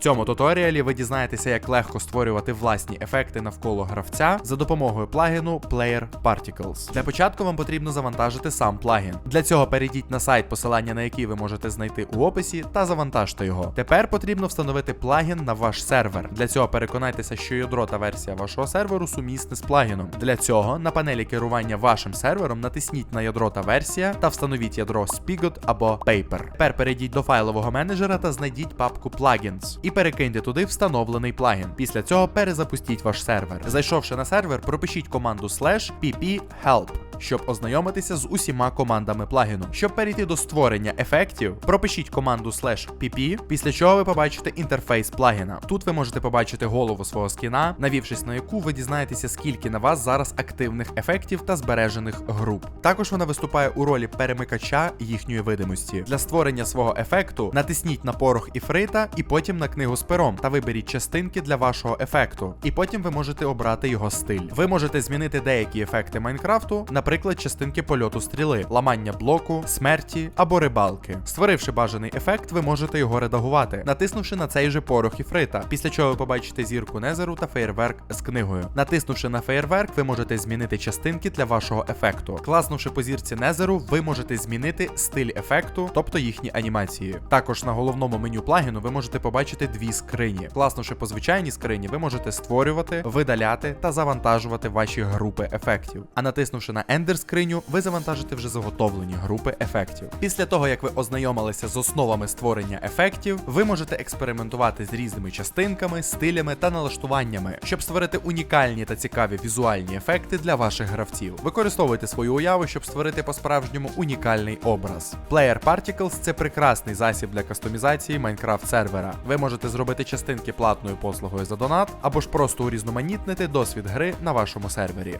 цьому туторіалі ви дізнаєтеся, як легко створювати власні ефекти навколо гравця за допомогою плагіну Player Particles. Для початку вам потрібно завантажити сам плагін. Для цього перейдіть на сайт, посилання на який ви можете знайти у описі, та завантажте його. Тепер потрібно встановити плагін на ваш сервер. Для цього переконайтеся, що ядро та версія вашого серверу сумісне з плагіном. Для цього на панелі керування вашим сервером натисніть на ядро та версія та встановіть ядро Spigot або Paper. Тепер перейдіть до файлового менеджера та знайдіть папку Plugins і перекиньте туди встановлений плагін. Після цього перезапустіть ваш сервер. Зайшовши на сервер, пропишіть команду slash pp help щоб ознайомитися з усіма командами плагіну. Щоб перейти до створення ефектів, пропишіть команду slash pp, після чого ви побачите інтерфейс плагіна. Тут ви можете побачити голову свого скіна, навівшись на яку ви дізнаєтеся, скільки на вас зараз активних ефектів та збережених груп. Також вона виступає у ролі перемикача їхньої видимості. Для створення свого ефекту натисніть на порох іфрита і потім на книгу з пером та виберіть частинки для вашого ефекту. І потім ви можете обрати його стиль. Ви можете змінити деякі ефекти Майнкрафту, наприклад, частинки польоту стріли, ламання блоку, смерті або рибалки. Створивши бажаний ефект, ви можете його редагувати, натиснувши на цей же порох іфрита, після чого ви побачите зірку Незеру та феєрверк з книгою. Натиснувши на феєрверк, ви можете змінити частинки для вашого ефекту. Класнувши по зірці Незеру, ви можете змінити стиль ефекту, тобто їхні анімації. Також на головному меню плагіну ви можете побачити дві скрині. Класнувши по звичайній скрині, ви можете створювати, видаляти та завантажувати ваші групи ефектів. А натиснувши на Ender скриню, ви завантажите вже заготовлені групи ефектів. Після того, як ви ознайомилися з основами створення ефектів, ви можете експериментувати з різними частинками, стилями та налаштуваннями, щоб створити унікальні та цікаві візуальні ефекти для ваших гравців. Використовуйте свою уяву, щоб створити по-справжньому унікальний образ. Player Particles це прекрасний засіб для кастомізації Майнкрафт сервера. Ви можете зробити частинки платною послугою за донат, або ж просто урізноманітнити досвід гри на вашому сервері.